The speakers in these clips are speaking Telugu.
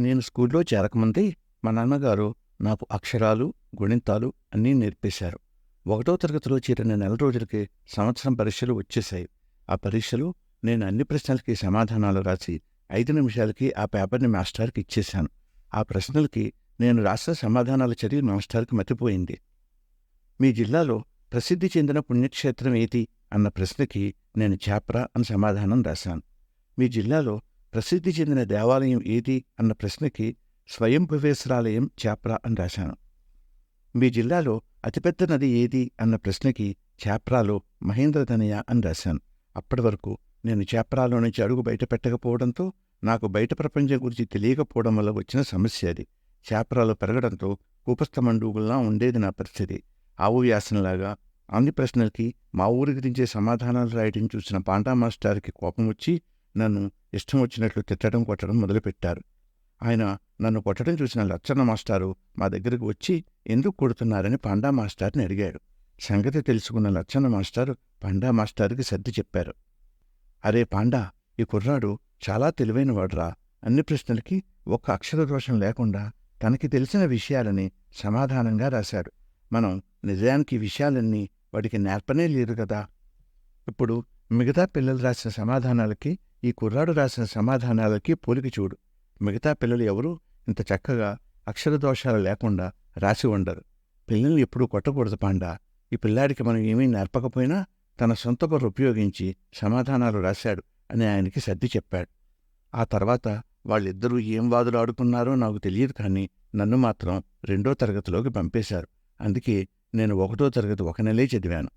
నేను స్కూల్లో చేరకముందే మా నాన్నగారు నాకు అక్షరాలు గుణింతాలు అన్నీ నేర్పేశారు. ఒకటో తరగతిలో చేరిన నెల రోజులకి సంవత్సరం పరీక్షలు వచ్చేశాయి. ఆ పరీక్షలు నేను అన్ని ప్రశ్నలకి సమాధానాలు రాసి ఐదు నిమిషాలకి ఆ పేపర్ని మాస్టర్కి ఇచ్చేశాను. ఆ ప్రశ్నలకి నేను రాసిన సమాధానాలు చదివి మాస్టర్కి మతిపోయింది. మీ జిల్లాలో ప్రసిద్ధి చెందిన పుణ్యక్షేత్రం ఏది? అన్న ప్రశ్నకి నేను చాప్రా అని సమాధానం రాశాను. మీ జిల్లాలో ప్రసిద్ధి చెందిన దేవాలయం ఏది అన్న ప్రశ్నకి స్వయంభువేశ్వరాలయం చాప్రా అని రాశాను. మీ జిల్లాలో అతిపెద్ద నది ఏది అన్న ప్రశ్నకి చాప్రాలో మహేంద్రధనయ అని రాశాను. అప్పటి వరకు నేను చాప్రాలో నుంచి అడుగు బయట పెట్టకపోవడంతో నాకు బయట ప్రపంచం గురించి తెలియకపోవడం వల్ల వచ్చిన సమస్య అది. చాప్రాలో పెరగడంతో కూపస్థమండూగుల్లా ఉండేది నా పరిస్థితి. ఆవు వ్యాసంలాగా అన్ని ప్రశ్నలకి మా ఊరి గురించే సమాధానాలు రాయటం చూసిన పాండా మాస్టార్కి కోపం వచ్చి నన్ను ఇష్టం వచ్చినట్లు తిట్టడం కొట్టడం మొదలుపెట్టారు. ఆయన నన్ను కొట్టడం చూసిన లచ్చన్న మాస్టారు మా దగ్గరకు వచ్చి ఎందుకు కొడుతున్నారని పాండా మాస్టార్ని అడిగాడు సంగతి తెలుసుకున్న లచ్చన్న మాస్టారు పాండా మాస్టారుకి సర్ది చెప్పారు. అరే పాండా ఈ కుర్రాడు చాలా తెలివైనవాడురా. అన్ని ప్రశ్నలకి ఒక్క అక్షర దోషం లేకుండా తనకి తెలిసిన విషయాలని సమాధానంగా రాశాడు మనం నిజానికి విషయాలన్నీ వాడికి నేర్పనే లేదు కదా. ఇప్పుడు మిగతా పిల్లలు రాసిన సమాధానాలకి ఈ కుర్రాడు రాసిన సమాధానాలకి పోలికి చూడు. మిగతా పిల్లలు ఎవరూ ఇంత చక్కగా అక్షర దోషాలు లేకుండా రాసి ఉండరు. పిల్లల్ని ఎప్పుడూ కొట్టకూడదు పాండా. ఈ పిల్లాడికి మనం ఏమీ నేర్పకపోయినా తన సొంత బుర్ర ఉపయోగించి సమాధానాలు రాశాడు అని ఆయనకి సర్ది చెప్పాడు. ఆ తర్వాత వాళ్ళిద్దరూ ఏం వాదులు ఆడుకున్నారో నాకు తెలియదు కానీ నన్ను మాత్రం రెండో తరగతిలోకి పంపేశారు. అందుకే నేను ఒకటో తరగతి ఒక నెలే చదివాను.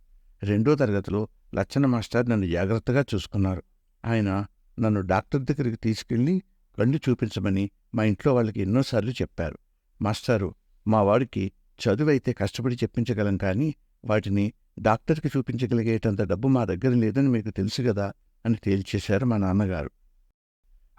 రెండో తరగతిలో లచ్చన్న మాస్టర్ నన్ను జాగ్రత్తగా చూసుకున్నారు. ఆయన నన్ను డాక్టర్ దగ్గరికి తీసుకెళ్ళి కళ్ళు చూపించమని మా ఇంట్లో వాళ్ళకి ఎన్నోసార్లు చెప్పారు. మాస్టారు మా వాడికి చదువైతే కష్టపడి చెప్పించగలం కానీ వాటిని డాక్టర్కి చూపించగలిగేటంత డబ్బు మా దగ్గర లేదని మీకు తెలుసు కదా అని తేల్చేశారు మా నాన్నగారు.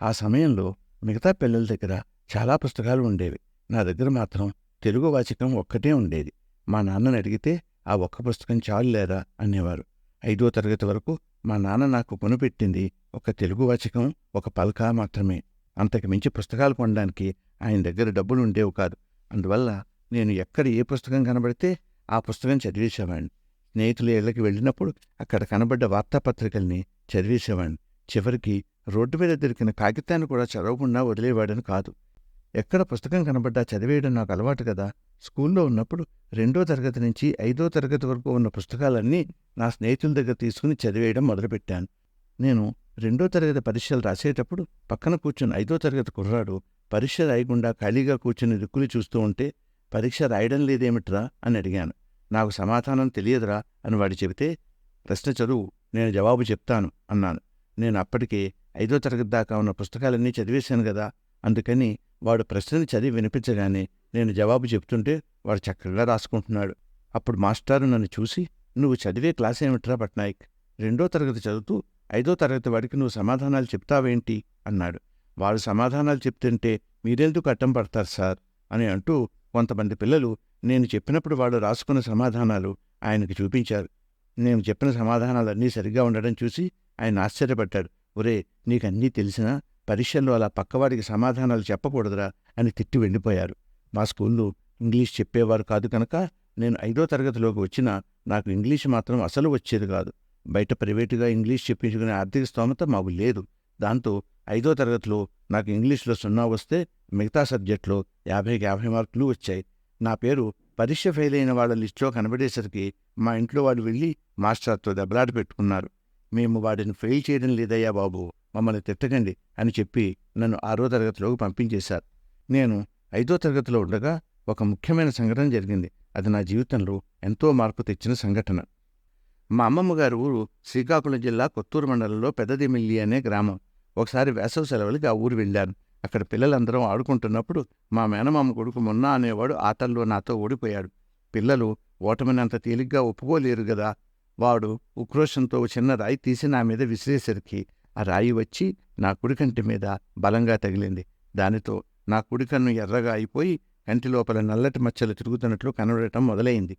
ఆ సమయంలో మిగతా పిల్లల దగ్గర చాలా పుస్తకాలు ఉండేవి. నా దగ్గర మాత్రం తెలుగు వాచకం ఒక్కటే ఉండేది. మా నాన్నని అడిగితే ఆ ఒక్క పుస్తకం చాలు లేరా అనేవారు. ఐదో తరగతి వరకు మా నాన్న నాకు కొనిపెట్టింది ఒక తెలుగు వాచకం ఒక పలక మాత్రమే. అంతకు మించి పుస్తకాలు కొనడానికి ఆయన దగ్గర డబ్బులు ఉండేవి కాదు. అందువల్ల నేను ఎక్కడ ఏ పుస్తకం కనబడితే ఆ పుస్తకం చదివేసేవాడిని. స్నేహితుల ఇళ్ళకి వెళ్ళినప్పుడు అక్కడ కనబడ్డ వార్తాపత్రికల్ని చదివేసేవాడిని. చివరికి రోడ్డు మీద దొరికిన కాగితాన్ని కూడా చదవకుండా వదిలేవాడని కాదు. ఎక్కడ పుస్తకం కనబడ్డా చదివేయడం నాకు అలవాటు కదా. స్కూల్లో ఉన్నప్పుడు రెండో తరగతి నుంచి ఐదో తరగతి వరకు ఉన్న పుస్తకాలన్నీ నా స్నేహితుల దగ్గర తీసుకుని చదివేయడం మొదలుపెట్టాను. నేను రెండో తరగతి పరీక్షలు రాసేటప్పుడు పక్కన కూర్చుని ఐదో తరగతి కుర్రాడు పరీక్ష రాయకుండా ఖాళీగా కూర్చుని దిక్కులు చూస్తూ ఉంటే పరీక్ష రాయడం లేదేమిట్రా? అని అడిగాను. నాకు సమాధానం తెలియదురా అని వాడు చెబితే ప్రశ్న చదువు నేను జవాబు చెప్తాను అన్నాను. నేను అప్పటికే ఐదో తరగతి దాకా ఉన్న పుస్తకాలన్నీ చదివేశాను కదా అందుకని వాడు ప్రశ్నని చదివి వినిపించగానే నేను జవాబు చెప్తుంటే వాడు చక్కగా రాసుకుంటున్నాడు. అప్పుడు మాస్టారు నన్ను చూసి నువ్వు చదివే క్లాస్ ఏమిట్రా పట్నాయక్? రెండో తరగతి చదువుతూ ఐదో తరగతి వాడికి నువ్వు సమాధానాలు చెప్తావేంటి? అన్నాడు. వాడు సమాధానాలు చెప్తుంటే మీరెందుకు అడ్డం పడతారు సార్? అని అంటూ కొంతమంది పిల్లలు నేను చెప్పినప్పుడు వాళ్ళు రాసుకున్న సమాధానాలు ఆయనకు చూపించారు. నేను చెప్పిన సమాధానాలన్నీ సరిగ్గా ఉండడం చూసి ఆయన ఆశ్చర్యపడ్డాడు. ఒరే నీకన్నీ తెలిసినా పరీక్షల్లో అలా పక్కవాడికి సమాధానాలు చెప్పకూడదురా అని తిట్టి వెళ్ళిపోయారు. మా స్కూల్లో ఇంగ్లీష్ చెప్పేవారు కాదు కనుక నేను ఐదో తరగతిలోకి వచ్చినా నాకు ఇంగ్లీష్ మాత్రం అసలు వచ్చేది కాదు. బయట ప్రైవేటుగా ఇంగ్లీష్ చెప్పించుకునే ఆర్థిక స్తోమత మాకు లేదు. దాంతో ఐదో తరగతిలో నాకు ఇంగ్లీష్లో సున్నా వస్తే మిగతా సబ్జెక్టులో యాభైకి యాభై మార్కులు వచ్చాయి. నా పేరు పరీక్ష ఫెయిల్ అయిన వాళ్ళ లిస్టులో కనబడేసరికి మా ఇంట్లో వాళ్ళు వెళ్ళి మాస్టర్తో దెబ్బలాట పెట్టుకున్నారు. మేము వాడిని ఫెయిల్ చేయడం లేదయ్యా బాబు మమ్మల్ని తిట్టకండి అని చెప్పి నన్ను ఆరో తరగతిలోకి పంపించేశారు. నేను ఐదో తరగతిలో ఉండగా ఒక ముఖ్యమైన సంఘటన జరిగింది. అది నా జీవితంలో ఎంతో మార్పు తెచ్చిన సంఘటన. మా అమ్మమ్మ గారి ఊరు శ్రీకాకుళం జిల్లా కొత్తూరు మండలంలో పెద్దదిమిల్లి అనే గ్రామం. ఒకసారి వేసవి సెలవులకి ఆ ఊరు వెళ్ళాను. అక్కడ పిల్లలందరం ఆడుకుంటున్నప్పుడు మా మేనమామ కొడుకు మొన్న అనేవాడు ఆటల్లో నాతో ఓడిపోయాడు. పిల్లలు ఓటమినంత తేలిగ్గా ఒప్పుకోలేరు కదా వాడు ఉక్రోషంతో చిన్న రాయి తీసి నా మీద విసిరేసరికి ఆ రాయి వచ్చి నా కుడికంటి మీద బలంగా తగిలింది. దానితో నా కుడికన్ను ఎర్రగా అయిపోయి కంటి లోపల నల్లటి మచ్చలు తిరుగుతున్నట్లు కనబడటం మొదలైంది.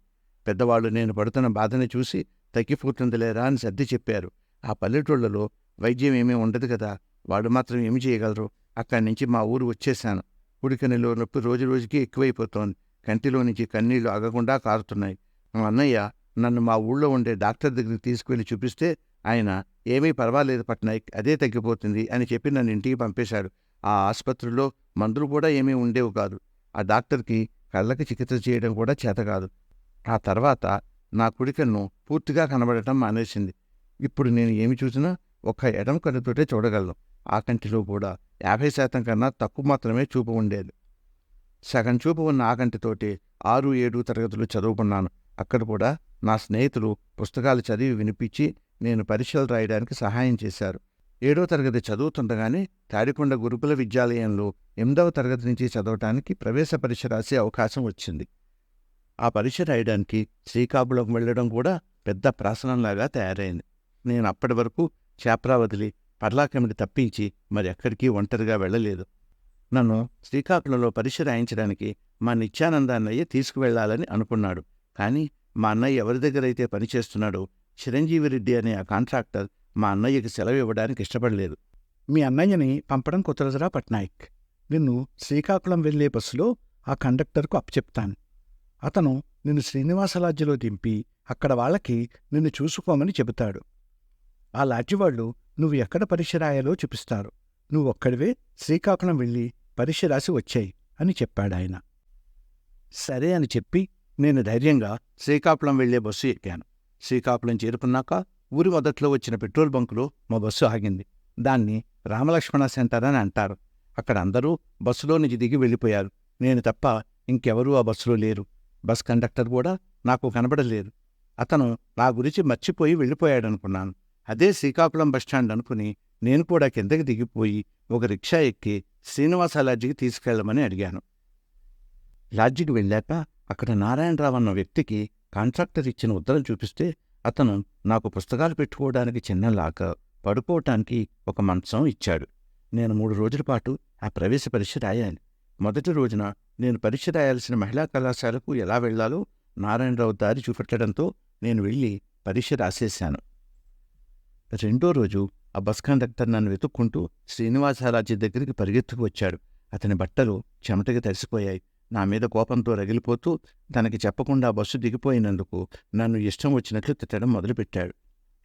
పెద్దవాళ్ళు నేను పడుతున్న బాధని చూసి తగ్గిపోతుందిలేరా అని సర్ది చెప్పారు. ఆ పల్లెటూళ్ళలో వైద్యం ఏమీ ఉండదు కదా వాడు మాత్రం ఏమి చేయగలరు? అక్కడి నుంచి మా ఊరు వచ్చేశాను. కుడికనిలో నొప్పి రోజు రోజుకి ఎక్కువైపోతోంది. కంటిలో నుంచి కన్నీళ్ళు ఆగకుండా కారుతున్నాయి. మా అన్నయ్య నన్ను మా ఊళ్ళో ఉండే డాక్టర్ దగ్గరికి తీసుకువెళ్ళి చూపిస్తే ఆయన ఏమీ పర్వాలేదు పట్నాయక్ అదే తగ్గిపోతుంది అని చెప్పి నన్ను ఇంటికి పంపేశాడు. ఆ ఆసుపత్రిలో మందులు కూడా ఏమీ ఉండేవి కాదు. ఆ డాక్టర్కి కళ్ళకి చికిత్స చేయడం కూడా చేత కాదు. ఆ తర్వాత నా కుడికన్ను పూర్తిగా కనబడటం మానేసింది. ఇప్పుడు నేను ఏమి చూసినా ఒక్క ఎడం కన్నుతోటే చూడగలను. ఆ కంటిలో కూడా యాభై శాతం కన్నా తక్కువ మాత్రమే చూపు ఉండేది. సగం చూపు ఉన్న ఆ కంటితోటి ఆరు ఏడు తరగతులు చదువుకున్నాను. అక్కడ కూడా నా స్నేహితులు పుస్తకాలు చదివి వినిపించి నేను పరీక్షలు రాయడానికి సహాయం చేశారు. ఏడో తరగతి చదువుతుండగానే తాడికొండ గురుకుల విద్యాలయంలో ఎనిమిదవ తరగతి నుంచి చదవటానికి ప్రవేశ పరీక్ష రాసే అవకాశం వచ్చింది. ఆ పరీక్ష రాయడానికి శ్రీకాకుళం వెళ్ళడం కూడా పెద్ద ప్రాసనంలాగా తయారైంది. నేను అప్పటి వరకు చాప్రా వదిలి పర్లాకమిడి తప్పించి మరి ఎక్కడికి ఒంటరిగా వెళ్ళలేదు. నన్ను శ్రీకాకుళంలో పరీక్ష రాయించడానికి మా నిత్యానంద అన్నయ్య తీసుకువెళ్ళాలని అనుకున్నాడు. కానీ మా అన్నయ్య ఎవరి దగ్గరైతే పనిచేస్తున్నాడో చిరంజీవి రెడ్డి అనే ఆ కాంట్రాక్టర్ మా అన్నయ్యకి సెలవు ఇవ్వడానికి ఇష్టపడలేదు. మీ అన్నయ్యని పంపడం కుదరదురా పట్నాయక్. నిన్ను శ్రీకాకుళం వెళ్ళే బస్సులో ఆ కండక్టర్కు అప్పచెప్తాను. అతను నిన్ను శ్రీనివాసలాడ్జిలో దింపి అక్కడ వాళ్ళకి నిన్ను చూసుకోమని చెబుతాడు. ఆ లాడ్జి వాళ్ళు నువ్వు ఎక్కడ పరీక్ష రాయాలో చూపిస్తారు. నువ్వొక్కడివే శ్రీకాకుళం వెళ్ళి పరీక్ష రాసి వచ్చాయి అని చెప్పాడాయన. సరే అని చెప్పి నేను ధైర్యంగా శ్రీకాకుళం వెళ్ళే బస్సు ఎక్కాను. శ్రీకాకుళం చేరుకున్నాక ఊరి మొదట్లో వచ్చిన పెట్రోల్ బంకులో మా బస్సు ఆగింది. దాన్ని రామలక్ష్మణ సెంటర్ అని అంటారు. అక్కడ అందరూ బస్సులో నుంచి దిగి వెళ్ళిపోయారు. నేను తప్ప ఇంకెవరూ ఆ బస్సులో లేరు. బస్ కండక్టర్ కూడా నాకు కనబడలేదు. అతను నా గురించి మర్చిపోయి వెళ్ళిపోయాడనుకున్నాను. అదే శ్రీకాకుళం బస్టాండ్ అనుకుని నేను కూడా కిందకి దిగిపోయి ఒక రిక్షా ఎక్కి శ్రీనివాస లాడ్జికి తీసుకెళ్ళమని అడిగాను. లాడ్జికి వెళ్ళాక అక్కడ నారాయణరావు అన్న వ్యక్తికి కాంట్రాక్టర్ ఇచ్చిన ఉత్తరం చూపిస్తే అతను నాకు పుస్తకాలు పెట్టుకోవడానికి చిన్న లాక పడుకోవటానికి ఒక మంచం ఇచ్చాడు. నేను మూడు రోజుల పాటు ఆ ప్రవేశ పరీక్ష రాయాలి. మొదటి రోజున నేను పరీక్ష రాయాల్సిన మహిళా కళాశాలకు ఎలా వెళ్ళాలో నారాయణరావు దారి చూపెట్టడంతో నేను వెళ్ళి పరీక్ష రాసేశాను. రెండో రోజు ఆ బస్ కండక్టర్ నన్ను వెతుక్కుంటూ శ్రీనివాసరాజు దగ్గరికి పరిగెత్తుకు వచ్చాడు. అతని బట్టలు చెమటగా తడిసిపోయాయి. నా మీద కోపంతో రగిలిపోతూ తనకి చెప్పకుండా బస్సు దిగిపోయినందుకు నన్ను ఇష్టం వచ్చినట్లు తిట్టడం మొదలుపెట్టాడు.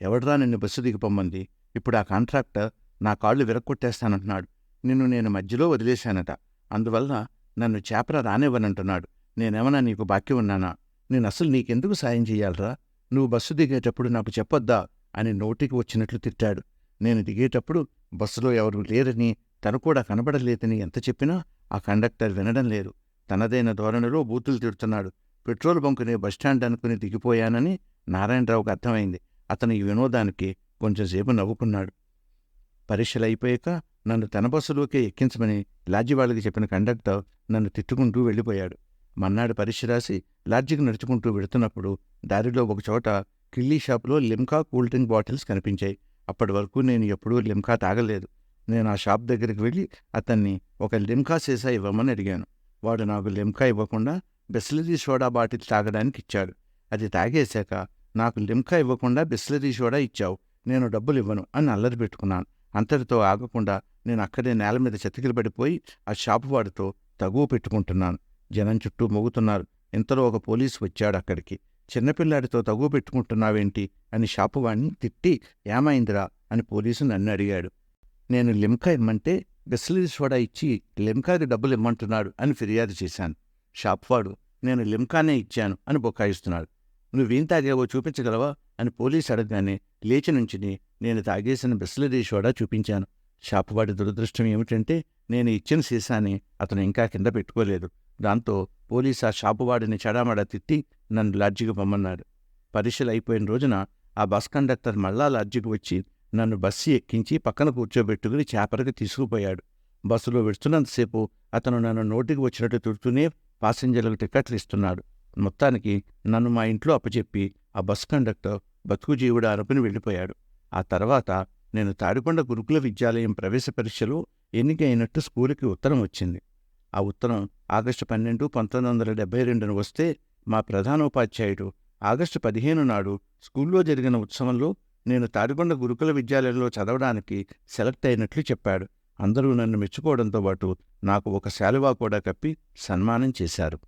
ఎవడ్రా నిన్ను బస్సు దిగిపోమ్మంది? ఇప్పుడు ఆ కాంట్రాక్టర్ నా కాళ్ళు విరక్కొట్టేస్తానంటున్నాడు నిన్ను నేను మధ్యలో వదిలేశానట. అందువల్ల నన్ను చేపర రానివ్వనంటున్నాడు. నేనేమన్నా నీకు బాకీ ఉన్నానా? నేను అసలు నీకెందుకు సాయం చెయ్యాలరా? నువ్వు బస్సు దిగేటప్పుడు నాకు చెప్పొద్దా? అని నోటికి వచ్చినట్లు తిట్టాడు. నేను దిగేటప్పుడు బస్సులో ఎవరూ లేరని తను కూడా కనబడలేదని ఎంత చెప్పినా ఆ కండక్టర్ వినడం లేదు. తనదైన ధోరణిలో బూతులు తిడుతున్నాడు. పెట్రోల్ బంకునే బస్టాండ్ అనుకుని దిగిపోయానని నారాయణరావుకు అర్థమైంది. అతను ఈ వినోదానికి కొంచెంసేపు నవ్వుకున్నాడు. పరీక్షలు అయిపోయాక నన్ను తన బస్సులోకే ఎక్కించమని లాడ్జివాళ్ళకి చెప్పిన కండక్టర్ నన్ను తిట్టుకుంటూ వెళ్ళిపోయాడు. మన్నాడు పరీక్ష రాసి లాడ్జికి నడుచుకుంటూ వెడుతున్నప్పుడు దారిలో ఒకచోట కిల్లీ షాపులో లిమ్కా కూల్ డ్రింక్ బాటిల్స్ కనిపించాయి. అప్పటి వరకు నేను ఎప్పుడూ లిమ్కా తాగలేదు. నేను ఆ షాప్ దగ్గరికి వెళ్ళి అతన్ని ఒక లిమ్కా సీసా ఇవ్వమని అడిగాను. వాడు నాకు లిమ్కా ఇవ్వకుండా బిస్లరీ సోడా బాటిల్ తాగడానికి ఇచ్చాడు. అది తాగేశాక నాకు లిమ్కా ఇవ్వకుండా బిస్లరీ సోడా ఇచ్చావు. నేను డబ్బులు ఇవ్వను అని అల్లరి పెట్టుకున్నాను. అంతటితో ఆగకుండా నేను అక్కడే నేల మీద చెతికిలు పడిపోయి ఆ షాపు వాడితో తగువ పెట్టుకుంటున్నాను. జనం చుట్టూ మోగుతున్నారు. ఇంతలో ఒక పోలీసు వచ్చాడు అక్కడికి. చిన్నపిల్లాడితో తగువ పెట్టుకుంటున్నావేంటి? అని షాపు వాడిని తిట్టి ఏమైందిరా? అని పోలీసు నన్ను అడిగాడు. నేను లిమ్కా ఇమ్మంటే బిస్లరీ సోడా ఇచ్చి లిమ్కాకి డబ్బులు ఇమ్మంటున్నాడు అని ఫిర్యాదు చేశాను. షాప్వాడు నేను లిమ్కానే ఇచ్చాను అని బొక్కాయిస్తున్నాడు. నువ్వేం తాగావో చూపించగలవా? అని పోలీసు అడగగానే లేచి నుంచిని నేను తాగేసిన బిస్లరీ సోడా చూపించాను. షాపువాడి దురదృష్టం ఏమిటంటే నేను ఇచ్చిన సీసాని అతను ఇంకా కింద పెట్టుకోలేదు. దాంతో పోలీసు ఆ షాపువాడిని చడామడా తిట్టి నన్ను లాడ్జికి పొమ్మన్నాడు. పరీక్షలు అయిపోయిన రోజున ఆ బస్ కండక్టర్ మళ్ళా లాడ్జికి వచ్చి నన్ను బస్సు ఎక్కించి పక్కన కూర్చోబెట్టుకుని చేపలకి తీసుకుపోయాడు. బస్సులో వెడుతున్నంతసేపు అతను నన్ను నోటికి వచ్చినట్టు తుడుతూనే పాసింజర్లకు టికెట్లు ఇస్తున్నాడు. మొత్తానికి నన్ను మా ఇంట్లో అప్పచెప్పి ఆ బస్ కండక్టర్ బతుకు జీవుడు అనుకుని వెళ్ళిపోయాడు. ఆ తర్వాత నేను తాడికొండ గురుకుల విద్యాలయం ప్రవేశ పరీక్షలో ఎన్నికైనట్టు స్కూలుకి ఉత్తరం వచ్చింది. ఆ ఉత్తరం ఆగస్టు పన్నెండు పంతొమ్మిది వందల డెబ్బై రెండున వస్తే మా ప్రధానోపాధ్యాయుడు ఆగస్టు పదిహేను నాడు స్కూల్లో జరిగిన ఉత్సవంలో నేను తాడికొండ గురుకుల విద్యాలయంలో చదవడానికి సెలెక్ట్ అయినట్లు చెప్పాడు. అందరూ నన్ను మెచ్చుకోవడంతో పాటు నాకు ఒక శాలువా కూడా కప్పి సన్మానం చేశారు.